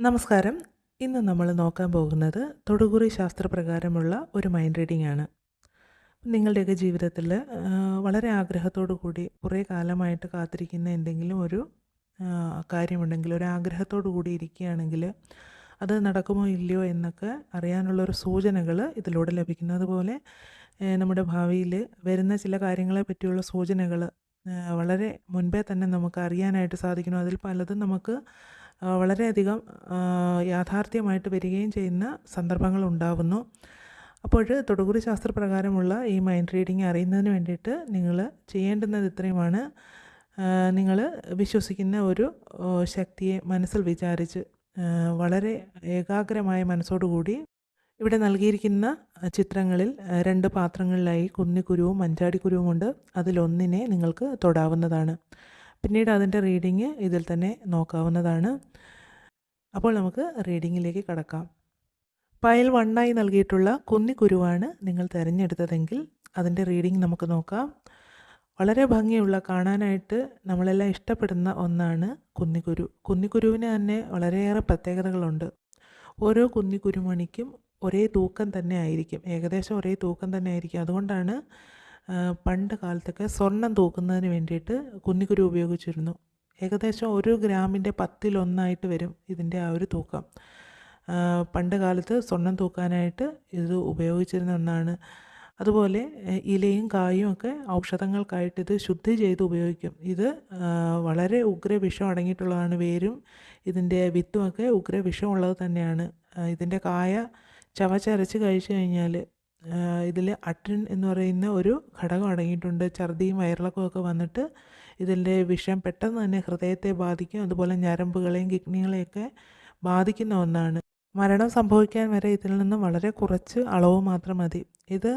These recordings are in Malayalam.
നമസ്കാരം. ഇന്ന് നമ്മൾ നോക്കാൻ പോകുന്നത് തൊടുകുറി ശാസ്ത്രപ്രകാരമുള്ള ഒരു മൈൻഡ് റീഡിംഗ് ആണ്. നിങ്ങളുടെയൊക്കെ ജീവിതത്തിൽ വളരെ ആഗ്രഹത്തോടു കൂടി കുറേ കാലമായിട്ട് കാത്തിരിക്കുന്ന എന്തെങ്കിലും ഒരു കാര്യമുണ്ടെങ്കിൽ ഒരു ആഗ്രഹത്തോടു കൂടി ഇരിക്കുകയാണെങ്കിൽ അത് നടക്കുമോ ഇല്ലയോ എന്നൊക്കെ അറിയാനുള്ള ഒരു സൂചനകൾ ഇതിലൂടെ ലഭിക്കുന്നത് പോലെ നമ്മുടെ ഭാവിയിൽ വരുന്ന ചില കാര്യങ്ങളെ പറ്റിയുള്ള സൂചനകൾ വളരെ മുൻപേ തന്നെ നമുക്ക് അറിയാനായിട്ട് സാധിക്കുന്നു. അതിൽ പലതും നമുക്ക് വളരെയധികം യാഥാർത്ഥ്യമായിട്ട് വരികയും ചെയ്യുന്ന സന്ദർഭങ്ങൾ ഉണ്ടാവുന്നു. അപ്പോൾ തൊടുകുറി ശാസ്ത്രപ്രകാരമുള്ള ഈ മൈൻഡ് റീഡിംഗ് അറിയുന്നതിന് വേണ്ടിയിട്ട് നിങ്ങൾ ചെയ്യേണ്ടുന്നത് ഇത്രയുമാണ്. നിങ്ങൾ വിശ്വസിക്കുന്ന ഒരു ശക്തിയെ മനസ്സിൽ വിചാരിച്ച് വളരെ ഏകാഗ്രമായ മനസ്സോടുകൂടി ഇവിടെ നൽകിയിരിക്കുന്ന ചിത്രങ്ങളിൽ രണ്ട് പാത്രങ്ങളിലായി കുന്നിക്കുരുവും മഞ്ചാടിക്കുരുവും ഉണ്ട് അതിലൊന്നിനെ നിങ്ങൾക്ക് തൊടാവുന്നതാണ്. പിന്നീട് അതിന്റെ റീഡിങ് ഇതിൽ തന്നെ നോക്കാവുന്നതാണ്. അപ്പോൾ നമുക്ക് റീഡിങ്ങിലേക്ക് കടക്കാം. പയൽ വണ്ണായി നൽകിയിട്ടുള്ള കുന്നിക്കുരുവാണ് നിങ്ങൾ തിരഞ്ഞെടുത്തതെങ്കിൽ അതിന്റെ റീഡിംഗ് നമുക്ക് നോക്കാം. വളരെ ഭംഗിയുള്ള കാണാനായിട്ട് നമ്മളെല്ലാം ഇഷ്ടപ്പെടുന്ന ഒന്നാണ് കുന്നിക്കുരു കുന്നിക്കുരുവിന് തന്നെ വളരെയേറെ പ്രത്യേകതകളുണ്ട്. ഓരോ കുന്നിക്കുരുമണിക്കും ഒരേ തൂക്കം തന്നെ ആയിരിക്കും. ഏകദേശം ഒരേ തൂക്കം തന്നെ ആയിരിക്കും. അതുകൊണ്ടാണ് പണ്ട് കാലത്തൊക്കെ സ്വർണം തൂക്കുന്നതിന് വേണ്ടിയിട്ട് കുന്നിക്കുരു ഉപയോഗിച്ചിരുന്നു. ഏകദേശം ഒരു ഗ്രാമിന്റെ പത്തിലൊന്നായിട്ട് വരും ഇതിന്റെ ആ ഒരു തൂക്കം. പണ്ട് കാലത്ത് സ്വർണം തൂക്കാനായിട്ട് ഇത് ഉപയോഗിച്ചിരുന്ന ഒന്നാണ്. അതുപോലെ ഇലയും കായും ഒക്കെ ഔഷധങ്ങൾക്കായിട്ട് ഇത് ശുദ്ധി ചെയ്ത് ഉപയോഗിക്കും. ഇത് വളരെ ഉഗ്ര വിഷം അടങ്ങിയിട്ടുള്ളതാണ് വേരും. ഇതിന്റെ വിത്തുമൊക്കെ ഉഗ്രവിഷമുള്ളത് തന്നെയാണ്. ഇതിന്റെ കായ ചവച്ചരച്ച് കഴിച്ചു കഴിഞ്ഞാൽ ഇതിൽ അട്രിൻ എന്ന് പറയുന്ന ഒരു ഘടകം അടങ്ങിയിട്ടുണ്ട്. ഛർദിയും വയറിളക്കവും ഒക്കെ വന്നിട്ട് ഇതിന്റെ വിഷം പെട്ടെന്ന് തന്നെ ഹൃദയത്തെ ബാധിക്കും. അതുപോലെ ഞരമ്പുകളെയും കിഡ്നികളെയൊക്കെ ബാധിക്കുന്ന ഒന്നാണ്. മരണം സംഭവിക്കാൻ വരെ ഇതിൽ നിന്നും വളരെ കുറച്ച് അളവ് മാത്രം മതി. ഇത്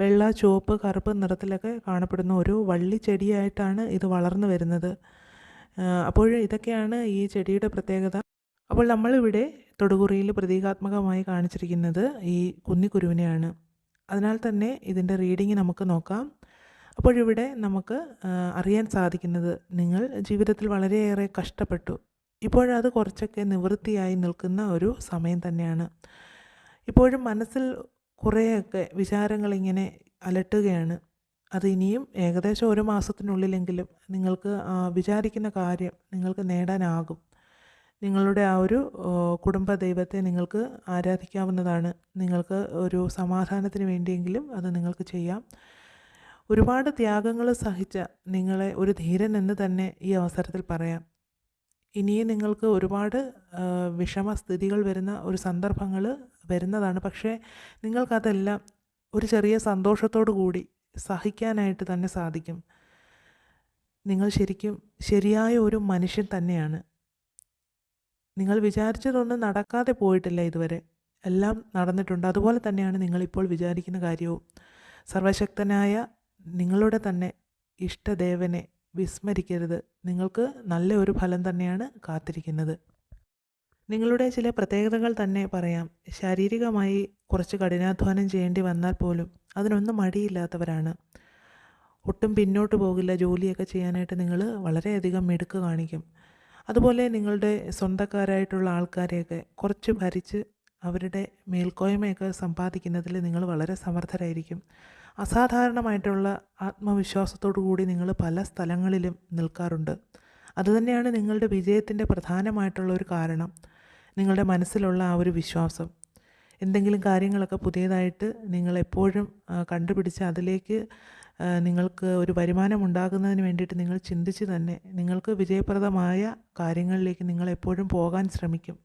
വെള്ള ചുവപ്പ് കറുപ്പ് നിറത്തിലൊക്കെ കാണപ്പെടുന്ന ഒരു വള്ളി ചെടിയായിട്ടാണ് ഇത് വളർന്നു വരുന്നത്. അപ്പോൾ ഇതൊക്കെയാണ് ഈ ചെടിയുടെ പ്രത്യേകത. അപ്പോൾ നമ്മളിവിടെ തൊടുകുറിയിൽ പ്രതീകാത്മകമായി കാണിച്ചിരിക്കുന്നത് ഈ കുന്നിക്കുരുവിനെയാണ്. അതിനാൽ തന്നെ ഇതിന്റെ റീഡിങ് നമുക്ക് നോക്കാം. അപ്പോഴിവിടെ നമുക്ക് അറിയാൻ സാധിക്കുന്നത് നിങ്ങൾ ജീവിതത്തിൽ വളരെയേറെ കഷ്ടപ്പെട്ടു. ഇപ്പോഴത് കുറച്ചൊക്കെ നിവൃത്തിയായി നിൽക്കുന്ന ഒരു സമയം തന്നെയാണ്. ഇപ്പോഴും മനസ്സിൽ കുറേയൊക്കെ വിചാരങ്ങളിങ്ങനെ അലട്ടുകയാണ്. അത് ഇനിയും ഏകദേശം ഒരു മാസത്തിനുള്ളിലെങ്കിലും നിങ്ങൾക്ക് വിചാരിക്കുന്ന കാര്യം നിങ്ങൾക്ക് നേടാനാകും. നിങ്ങളുടെ ആ ഒരു കുടുംബ ദൈവത്തെ നിങ്ങൾക്ക് ആരാധിക്കാവുന്നതാണ്. നിങ്ങൾക്ക് ഒരു സമാധാനത്തിന് വേണ്ടിയെങ്കിലും അത് നിങ്ങൾക്ക് ചെയ്യാം. ഒരുപാട് ത്യാഗങ്ങൾ സഹിച്ച നിങ്ങളെ ഒരു ധീരൻ എന്ന് തന്നെ ഈ അവസരത്തിൽ പറയാം. ഇനിയും നിങ്ങൾക്ക് ഒരുപാട് വിഷമസ്ഥിതികൾ വരുന്ന ഒരു സന്ദർഭങ്ങൾ വരുന്നതാണ്. പക്ഷേ നിങ്ങൾക്കതെല്ലാം ഒരു ചെറിയ സന്തോഷത്തോടു കൂടി സഹിക്കാനായിട്ട് തന്നെ സാധിക്കും. നിങ്ങൾ ശരിക്കും ശരിയായ ഒരു മനുഷ്യൻ തന്നെയാണ്. നിങ്ങൾ വിചാരിച്ചതൊന്നും നടക്കാതെ പോയിട്ടില്ല ഇതുവരെ. എല്ലാം നടന്നിട്ടുണ്ട്. അതുപോലെ തന്നെയാണ് നിങ്ങളിപ്പോൾ വിചാരിക്കുന്ന കാര്യവും. സർവശക്തനായ നിങ്ങളുടെ തന്നെ ഇഷ്ടദേവനെ വിസ്മരിക്കരുത്. നിങ്ങൾക്ക് നല്ല ഒരു ഫലം തന്നെയാണ് കാത്തിരിക്കുന്നത്. നിങ്ങളുടെ ചില പ്രത്യേകതകൾ തന്നെ പറയാം. ശാരീരികമായി കുറച്ച് കഠിനാധ്വാനം ചെയ്യേണ്ടി വന്നാൽ പോലും അതിനൊന്നും മടിയില്ലാത്തവരാണ്. ഒട്ടും പിന്നോട്ട് പോകില്ല. ജോലിയൊക്കെ ചെയ്യാനായിട്ട് നിങ്ങൾ വളരെയധികം മിടുക്ക് കാണിക്കും. അതുപോലെ നിങ്ങളുടെ സ്വന്തക്കാരായിട്ടുള്ള ആൾക്കാരെയൊക്കെ കുറച്ച് ഭരിച്ച് അവരുടെ മേൽക്കോയ്മയൊക്കെ സമ്പാദിക്കുന്നതിൽ നിങ്ങൾ വളരെ സമർത്ഥരായിരിക്കും. അസാധാരണമായിട്ടുള്ള ആത്മവിശ്വാസത്തോടു കൂടി നിങ്ങൾ പല സ്ഥലങ്ങളിലും നിൽക്കാറുണ്ട്. അതുതന്നെയാണ് നിങ്ങളുടെ വിജയത്തിന്റെ പ്രധാനമായിട്ടുള്ള ഒരു കാരണം നിങ്ങളുടെ മനസ്സിലുള്ള ആ ഒരു വിശ്വാസം. എന്തെങ്കിലും കാര്യങ്ങളൊക്കെ പുതിയതായിട്ട് നിങ്ങൾ എപ്പോഴും കണ്ടുപിടിച്ച് അതിലേക്ക് നിങ്ങൾക്ക് ഒരു വരുമാനം ഉണ്ടാകുന്നതിന് വേണ്ടിയിട്ട് നിങ്ങൾ ചിന്തിച്ച് തന്നെ നിങ്ങൾക്ക് വിജയപ്രദമായ കാര്യങ്ങളിലേക്ക് നിങ്ങൾ എപ്പോഴും പോകാൻ ശ്രമിക്കും.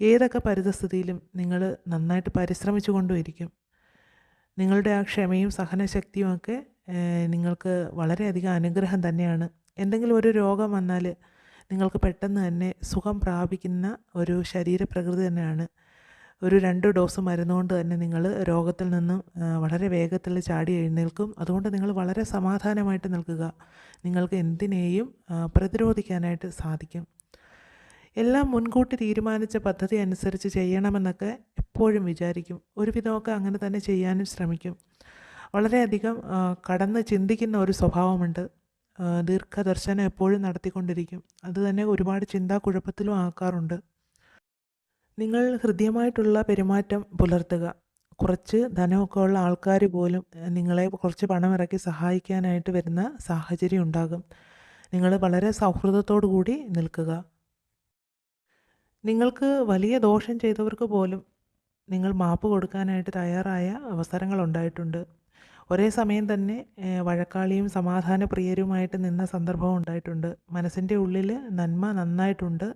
ഏതൊക്കെ പരിതസ്ഥിതിയിലും നിങ്ങൾ നന്നായിട്ട് പരിശ്രമിച്ചു കൊണ്ടുമിരിക്കും നിങ്ങളുടെ ആ ക്ഷമയും സഹനശക്തിയും ഒക്കെ നിങ്ങൾക്ക് വളരെയധികം അനുഗ്രഹം തന്നെയാണ്. എന്തെങ്കിലും ഒരു രോഗം വന്നാൽ നിങ്ങൾക്ക് പെട്ടെന്ന് തന്നെ സുഖം പ്രാപിക്കുന്ന ഒരു ശരീരപ്രകൃതി തന്നെയാണ്. ഒരു രണ്ട് ഡോസ് മരുന്നുകൊണ്ട് തന്നെ നിങ്ങൾ രോഗത്തിൽ നിന്നും വളരെ വേഗത്തിൽ ചാടി എഴുന്നേൽക്കും. അതുകൊണ്ട് നിങ്ങൾ വളരെ സമാധാനമായിട്ട് നിൽക്കുക. നിങ്ങൾക്ക് എന്തിനേയും പ്രതിരോധിക്കാനായിട്ട് സാധിക്കും. എല്ലാം മുൻകൂട്ടി തീരുമാനിച്ച പദ്ധതി അനുസരിച്ച് ചെയ്യണമെന്നൊക്കെ എപ്പോഴും വിചാരിക്കും. ഒരുവിധമൊക്കെ അങ്ങനെ തന്നെ ചെയ്യാനും ശ്രമിക്കും. വളരെയധികം കടന്ന് ചിന്തിക്കുന്ന ഒരു സ്വഭാവമുണ്ട്. ദീർഘദർശനം എപ്പോഴും നടത്തിക്കൊണ്ടിരിക്കും. അത് തന്നെ ഒരുപാട് ചിന്താക്കുഴപ്പത്തിലും ആക്കാറുണ്ട്. നിങ്ങൾ ഹൃദ്യമായിട്ടുള്ള പെരുമാറ്റം പുലർത്തുക. കുറച്ച് ധനമൊക്കെ ഉള്ള ആൾക്കാർ പോലും നിങ്ങളെ കുറച്ച് പണമിറക്കി സഹായിക്കാനായിട്ട് വരുന്ന സാഹചര്യം ഉണ്ടാകും. നിങ്ങൾ വളരെ സൗഹൃദത്തോടു കൂടി നിൽക്കുക. നിങ്ങൾക്ക് വലിയ ദോഷം ചെയ്തവർക്ക് പോലും നിങ്ങൾ മാപ്പ് കൊടുക്കാനായിട്ട് തയ്യാറായ അവസരങ്ങളുണ്ടായിട്ടുണ്ട്. ഒരേ സമയം തന്നെ വഴക്കാളിയും വഴക്കാളിയും സമാധാനപ്രിയരുമായിട്ട് നിന്ന സന്ദർഭവും ഉണ്ടായിട്ടുണ്ട്. മനസ്സിന്റെ ഉള്ളിൽ നന്മ നന്നായിട്ടുണ്ട്.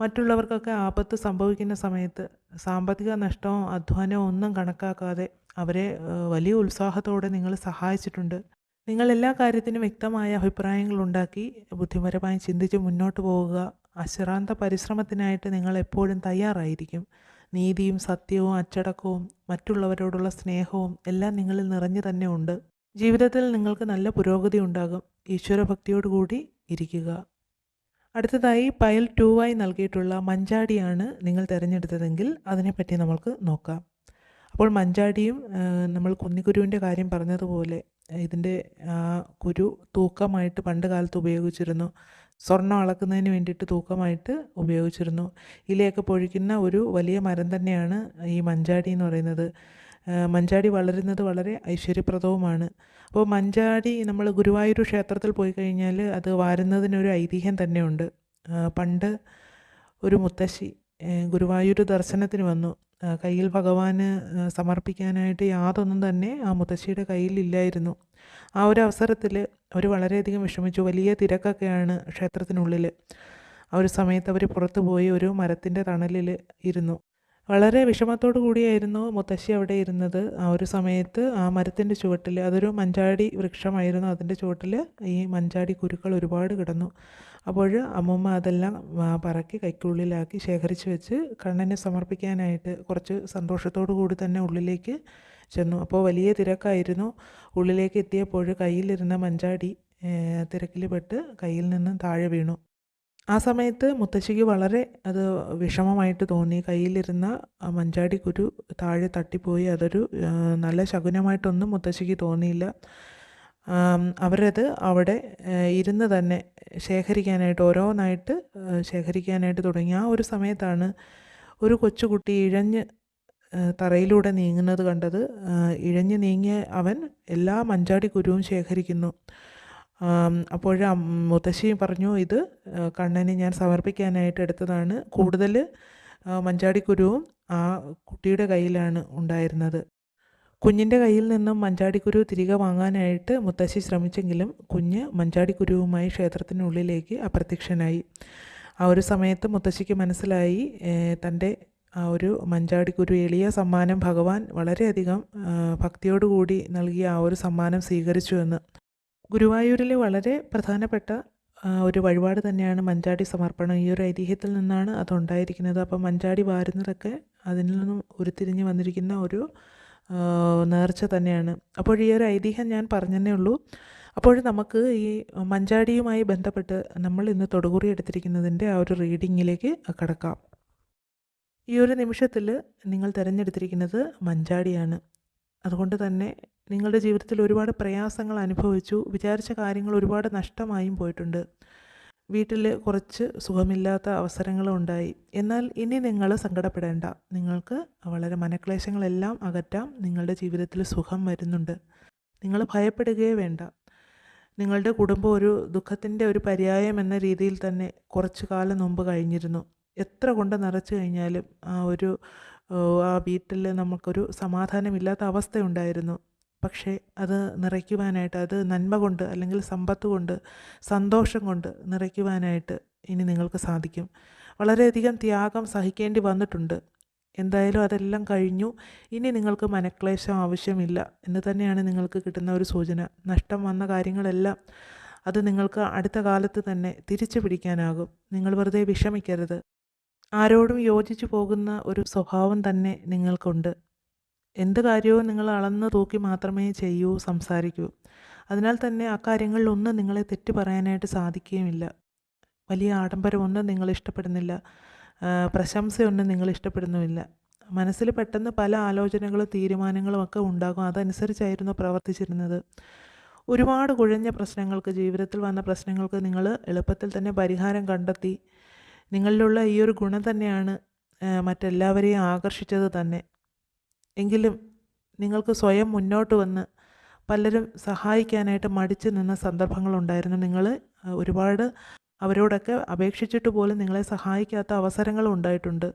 മറ്റുള്ളവർക്കൊക്കെ ആപത്ത് സംഭവിക്കുന്ന സമയത്ത് സാമ്പത്തിക നഷ്ടമോ അധ്വാനമോ ഒന്നും കണക്കാക്കാതെ അവരെ വലിയ ഉത്സാഹത്തോടെ നിങ്ങൾ സഹായിച്ചിട്ടുണ്ട്. നിങ്ങൾ എല്ലാ കാര്യത്തിനും വ്യക്തമായ അഭിപ്രായങ്ങൾ ഉണ്ടാക്കി ബുദ്ധിപരമായി ചിന്തിച്ച് മുന്നോട്ട് പോവുക. അശ്രാന്ത പരിശ്രമത്തിനായിട്ട് നിങ്ങൾ എപ്പോഴും തയ്യാറായിരിക്കും. നീതിയും സത്യവും അച്ചടക്കവും മറ്റുള്ളവരോടുള്ള സ്നേഹവും എല്ലാം നിങ്ങളിൽ നിറഞ്ഞു തന്നെ ഉണ്ട്. ജീവിതത്തിൽ നിങ്ങൾക്ക് നല്ല പുരോഗതി ഉണ്ടാകും. ഈശ്വരഭക്തിയോടുകൂടി ഇരിക്കുക. അടുത്തതായി പയൽ 2 ആയി നൽകിയിട്ടുള്ള മഞ്ചാടിയാണ് നിങ്ങൾ തിരഞ്ഞെടുത്തതെങ്കിൽ അതിനെപ്പറ്റി നമുക്ക് നോക്കാം. അപ്പോൾ മഞ്ചാടിയും നമ്മൾ കുന്നിക്കുരുവിന്റെ കാര്യം പറഞ്ഞതുപോലെ ഇതിന്റെ കുരു തൂക്കമായിട്ട് പണ്ട് കാലത്ത് ഉപയോഗിച്ചിരുന്നു. സ്വർണം അളക്കുന്നതിന് വേണ്ടിയിട്ട് തൂക്കമായിട്ട് ഉപയോഗിച്ചിരുന്നു. ഇലയൊക്കെ പൊഴിക്കുന്ന ഒരു വലിയ മരം തന്നെയാണ് ഈ മഞ്ചാടി എന്ന് പറയുന്നത്. മഞ്ചാടി വളരുന്നത് വളരെ ഐശ്വര്യപ്രദവുമാണ്. അപ്പോൾ മഞ്ചാടി നമ്മൾ ഗുരുവായൂർ ക്ഷേത്രത്തിൽ പോയി കഴിഞ്ഞാൽ അത് വാരുന്നതിനൊരു ഐതിഹ്യം തന്നെയുണ്ട്. പണ്ട് ഒരു മുത്തശ്ശി ഗുരുവായൂർ ദർശനത്തിന് വന്നു. കയ്യിൽ ഭഗവാന് സമർപ്പിക്കാനായിട്ട് യാതൊന്നും തന്നെ ആ മുത്തശ്ശിയുടെ കയ്യിൽ ഇല്ലായിരുന്നു. ആ ഒരു അവസരത്തിൽ അവർ വളരെയധികം വിഷമിച്ചു. വലിയ തിരക്കൊക്കെയാണ് ക്ഷേത്രത്തിനുള്ളിൽ. ആ ഒരു സമയത്ത് അവർ പുറത്തു പോയി ഒരു മരത്തിന്റെ തണലിൽ ഇരുന്നു. വളരെ വിഷമത്തോടു കൂടിയായിരുന്നു മുത്തശ്ശി അവിടെ ഇരുന്നത്. ആ ഒരു സമയത്ത് ആ മരത്തിന്റെ ചുവട്ടിൽ അതൊരു മഞ്ചാടി വൃക്ഷമായിരുന്നു. അതിന്റെ ചുവട്ടിൽ ഈ മഞ്ചാടി കുരുക്കൾ ഒരുപാട് കിടന്നു. അപ്പോൾ അമ്മൂമ്മ അതെല്ലാം പറക്കി കൈക്കുള്ളിലാക്കി ശേഖരിച്ച് വെച്ച് കണ്ണനെ സമർപ്പിക്കാനായിട്ട് കുറച്ച് സന്തോഷത്തോടു കൂടി തന്നെ ഉള്ളിലേക്ക് ചെന്നു. അപ്പോൾ വലിയ തിരക്കായിരുന്നു. ഉള്ളിലേക്ക് എത്തിയപ്പോൾ കയ്യിലിരുന്ന മഞ്ചാടി തിരക്കിൽ പെട്ട് കയ്യിൽ നിന്ന് താഴെ വീണു. ആ സമയത്ത് മുത്തശ്ശിക്ക് വളരെ അത് വിഷമമായിട്ട് തോന്നി. കയ്യിലിരുന്ന മഞ്ചാടി കുരു താഴെ തട്ടിപ്പോയി. അതൊരു നല്ല ശകുനമായിട്ടൊന്നും മുത്തശ്ശിക്ക് തോന്നിയില്ല. അവരത് അവിടെ ഇരുന്ന് തന്നെ ശേഖരിക്കാനായിട്ട് ഓരോന്നായിട്ട് ശേഖരിക്കാനായിട്ട് തുടങ്ങി. ആ ഒരു സമയത്താണ് ഒരു കൊച്ചുകുട്ടി ഇഴഞ്ഞ് തറയിലൂടെ നീങ്ങുന്നത് കണ്ടത്. ഇഴഞ്ഞ് നീങ്ങിയ അവൻ എല്ലാ മഞ്ചാടി കുരുവും ശേഖരിക്കുന്നു. ആം, അപ്പോഴ് മുത്തശ്ശി പറഞ്ഞു ഇത് കണ്ണനെ ഞാൻ സമർപ്പിക്കാനായിട്ട് എടുത്തതാണ്. കൂടുതൽ മഞ്ചാടിക്കുരുവും മഞ്ചാടി കുരുവും ആ കുട്ടിയുടെ കയ്യിലാണ് ഉണ്ടായിരുന്നത്. കുഞ്ഞിന്റെ കയ്യിൽ നിന്നും മഞ്ചാടിക്കുരു തിരികെ വാങ്ങാനായിട്ട് മുത്തശ്ശി ശ്രമിച്ചെങ്കിലും കുഞ്ഞ് മഞ്ചാടിക്കുരുവുമായി ക്ഷേത്രത്തിനുള്ളിലേക്ക് അപ്രത്യക്ഷനായി. ആ ഒരു സമയത്ത് മുത്തശ്ശിക്ക് മനസ്സിലായി തന്റെ ആ ഒരു മഞ്ചാടിക്കുരു എളിയ സമ്മാനം ഭഗവാൻ വളരെയധികം ഭക്തിയോടുകൂടി കൂടി നൽകിയ ആ ഒരു സമ്മാനം സ്വീകരിച്ചു എന്ന്. ഗുരുവായൂരിൽ വളരെ പ്രധാനപ്പെട്ട ഒരു വഴിപാട് തന്നെയാണ് മഞ്ചാടി സമർപ്പണം. ഈ ഒരു ഐതിഹ്യത്തിൽ നിന്നാണ് അതുണ്ടായിരിക്കുന്നത്. അപ്പോൾ മഞ്ചാടി വാരുന്നതൊക്കെ അതിൽ നിന്നും ഉരുത്തിരിഞ്ഞ് വന്നിരിക്കുന്ന ഒരു നേർച്ച തന്നെയാണ്. അപ്പോൾ ഈ ഒരു ഐതിഹ്യം ഞാൻ പറഞ്ഞെന്നേ ഉള്ളൂ. അപ്പോൾ നമുക്ക് ഈ മഞ്ചാടിയുമായി ബന്ധപ്പെട്ട് നമ്മൾ ഇന്ന് തൊടുകുറി എടുത്തിരിക്കുന്നതിന്റെ ആ ഒരു റീഡിങ്ങിലേക്ക് കടക്കാം. ഈ ഒരു നിമിഷത്തിൽ നിങ്ങൾ തിരഞ്ഞെടുത്തിരിക്കുന്നത് മഞ്ചാടിയാണ്. അതുകൊണ്ട് തന്നെ നിങ്ങളുടെ ജീവിതത്തിൽ ഒരുപാട് പ്രയാസങ്ങൾ അനുഭവിച്ചു. വിചാരിച്ച കാര്യങ്ങൾ ഒരുപാട് നഷ്ടമായും പോയിട്ടുണ്ട്. വീട്ടിൽ കുറച്ച് സുഖമില്ലാത്ത അവസരങ്ങളും ഉണ്ടായി. എന്നാൽ ഇനി നിങ്ങൾ സങ്കടപ്പെടേണ്ട. നിങ്ങൾക്ക് വളരെ മനക്ലേശങ്ങളെല്ലാം അകറ്റാം. നിങ്ങളുടെ ജീവിതത്തിൽ സുഖം വരുന്നുണ്ട്. നിങ്ങൾ ഭയപ്പെടുകയേ വേണ്ട. നിങ്ങളുടെ കുടുംബം ഒരു ദുഃഖത്തിന്റെ ഒരു പര്യായം എന്ന രീതിയിൽ തന്നെ കുറച്ചു കാലം മുമ്പ് കഴിഞ്ഞിരുന്നു. എത്ര കൊണ്ട് നിറച്ചു കഴിഞ്ഞാലും ആ ഒരു ആ വീട്ടിൽ നമുക്കൊരു സമാധാനമില്ലാത്ത അവസ്ഥയുണ്ടായിരുന്നു. പക്ഷേ അത് നിറയ്ക്കുവാനായിട്ട് അത് നന്മ കൊണ്ട് അല്ലെങ്കിൽ സമ്പത്ത് കൊണ്ട് സന്തോഷം കൊണ്ട് നിറയ്ക്കുവാനായിട്ട് ഇനി നിങ്ങൾക്ക് സാധിക്കും. വളരെയധികം ത്യാഗം സഹിക്കേണ്ടി വന്നിട്ടുണ്ട്. എന്തായാലും അതെല്ലാം കഴിഞ്ഞു. ഇനി നിങ്ങൾക്ക് മനക്ലേശം ആവശ്യമില്ല എന്ന് തന്നെയാണ് നിങ്ങൾക്ക് കിട്ടുന്ന ഒരു സൂചന. നഷ്ടം വന്ന കാര്യങ്ങളെല്ലാം അത് നിങ്ങൾക്ക് അടുത്ത കാലത്ത് തന്നെ തിരിച്ചു പിടിക്കാനാകും. നിങ്ങൾ വെറുതെ വിഷമിക്കരുത്. ആരോടും യോജിച്ചു പോകുന്ന ഒരു സ്വഭാവം തന്നെ നിങ്ങൾക്കുണ്ട്. എന്ത് കാര്യവും നിങ്ങൾ അളന്ന് തൂക്കി മാത്രമേ ചെയ്യൂ, സംസാരിക്കൂ. അതിനാൽ തന്നെ അക്കാര്യങ്ങളിലൊന്നും നിങ്ങളെ തെറ്റ് പറയാനായിട്ട് സാധിക്കുകയുമില്ല. വലിയ ആഡംബരമൊന്നും നിങ്ങൾ ഇഷ്ടപ്പെടുന്നില്ല. പ്രശംസയൊന്നും നിങ്ങൾ ഇഷ്ടപ്പെടുന്നുമില്ല. മനസ്സിൽ പെട്ടെന്ന് പല ആലോചനകളും തീരുമാനങ്ങളും ഒക്കെ ഉണ്ടാകും. അതനുസരിച്ചായിരുന്നു പ്രവർത്തിച്ചിരുന്നത്. ഒരുപാട് കുഴഞ്ഞ പ്രശ്നങ്ങൾക്ക് ജീവിതത്തിൽ വന്ന പ്രശ്നങ്ങൾക്ക് നിങ്ങൾ എളുപ്പത്തിൽ തന്നെ പരിഹാരം കണ്ടെത്തി. നിങ്ങളിലുള്ള ഈ ഒരു ഗുണം തന്നെയാണ് മറ്റെല്ലാവരെയും ആകർഷിച്ചത് തന്നെ എങ്കിലും നിങ്ങൾക്ക് സ്വയം മുന്നോട്ട് വന്ന് പലരും സഹായിക്കാനായിട്ട് മടിച്ചു നിന്ന സന്ദർഭങ്ങളുണ്ടായിരുന്നു. നിങ്ങൾ ഒരുപാട് അവരോടൊക്കെ അപേക്ഷിച്ചിട്ട് പോലും നിങ്ങളെ സഹായിക്കാത്ത അവസരങ്ങളും ഉണ്ടായിട്ടുണ്ട്.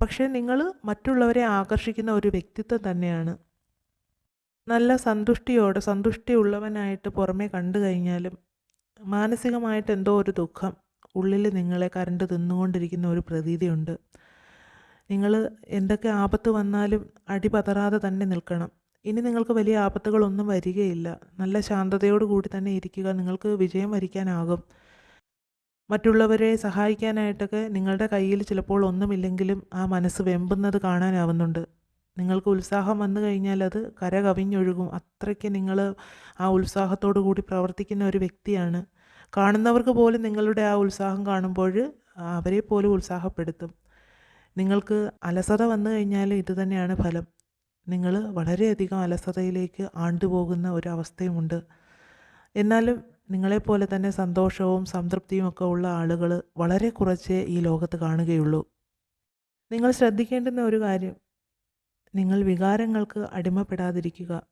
പക്ഷേ നിങ്ങൾ മറ്റുള്ളവരെ ആകർഷിക്കുന്ന ഒരു വ്യക്തിത്വം തന്നെയാണ്. നല്ല സന്തുഷ്ടിയോടെ സന്തുഷ്ടിയുള്ളവനായിട്ട് പുറമേ കണ്ടു കഴിഞ്ഞാലും മാനസികമായിട്ട് എന്തോ ഒരു ദുഃഖം ഉള്ളിൽ നിങ്ങളെ കരണ്ട് തിന്നുകൊണ്ടിരിക്കുന്ന ഒരു പ്രതീതിയുണ്ട്. നിങ്ങൾ എന്തൊക്കെ ആപത്ത് വന്നാലും അടിപതറാതെ തന്നെ നിൽക്കണം. ഇനി നിങ്ങൾക്ക് വലിയ ആപത്തുകളൊന്നും വരികയില്ല. നല്ല ശാന്തതയോടു കൂടി തന്നെ ഇരിക്കുക. നിങ്ങൾക്ക് വിജയം വരിക്കാനാകും. മറ്റുള്ളവരെ സഹായിക്കാനായിട്ടൊക്കെ നിങ്ങളുടെ കയ്യിൽ ചിലപ്പോൾ ഒന്നുമില്ലെങ്കിലും ആ മനസ്സ് വെമ്പുന്നത് കാണാനാവുന്നുണ്ട്. നിങ്ങൾക്ക് ഉത്സാഹം വന്നു കഴിഞ്ഞാൽ അത് കര കവിഞ്ഞൊഴുകും അത്രയ്ക്ക് നിങ്ങൾ ആ ഉത്സാഹത്തോടു കൂടി പ്രവർത്തിക്കുന്ന ഒരു വ്യക്തിയാണ്. കാണുന്നവർക്ക് പോലും നിങ്ങളുടെ ആ ഉത്സാഹം കാണുമ്പോൾ അവരെ പോലും ഉത്സാഹപ്പെടുത്തും. നിങ്ങൾക്ക് അലസത വന്നു കഴിഞ്ഞാൽ ഇത് തന്നെയാണ് ഫലം. നിങ്ങൾ വളരെയധികം അലസതയിലേക്ക് ആണ്ടുപോകുന്ന ഒരവസ്ഥയുമുണ്ട്. എന്നാലും നിങ്ങളെപ്പോലെ തന്നെ സന്തോഷവും സംതൃപ്തിയും ഒക്കെ ഉള്ള ആളുകൾ വളരെ കുറച്ചേ ഈ ലോകത്ത് കാണുകയുള്ളൂ. നിങ്ങൾ ശ്രദ്ധിക്കേണ്ടുന്ന ഒരു കാര്യം നിങ്ങൾ വികാരങ്ങൾക്ക് അടിമപ്പെടാതിരിക്കുക.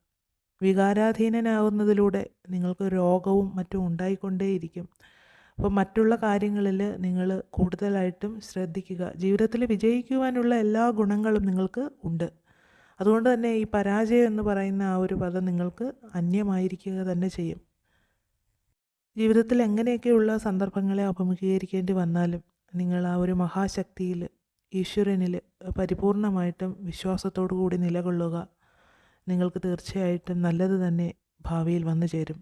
വികാരാധീനനാകുന്നതിലൂടെ നിങ്ങൾക്ക് രോഗവും മറ്റും ഉണ്ടായിക്കൊണ്ടേയിരിക്കും. അപ്പോൾ മറ്റുള്ള കാര്യങ്ങളിൽ നിങ്ങൾ കൂടുതലായിട്ടും ശ്രദ്ധിക്കുക. ജീവിതത്തിൽ വിജയിക്കുവാനുള്ള എല്ലാ ഗുണങ്ങളും നിങ്ങൾക്ക് ഉണ്ട്. അതുകൊണ്ട് തന്നെ ഈ പരാജയം എന്ന് പറയുന്ന ആ ഒരു പദം നിങ്ങൾക്ക് അന്യമായിരിക്കുക തന്നെ ചെയ്യും. ജീവിതത്തിൽ എങ്ങനെയൊക്കെയുള്ള സന്ദർഭങ്ങളെ അഭിമുഖീകരിക്കേണ്ടി വന്നാലും നിങ്ങൾ ആ ഒരു മഹാശക്തിയിൽ ഈശ്വരനിൽ പരിപൂർണമായിട്ടും വിശ്വാസത്തോടു കൂടി നിലകൊള്ളുക. നിങ്ങൾക്ക് തീർച്ചയായിട്ടും നല്ലത് തന്നെ ഭാവിയിൽ വന്നു ചേരും.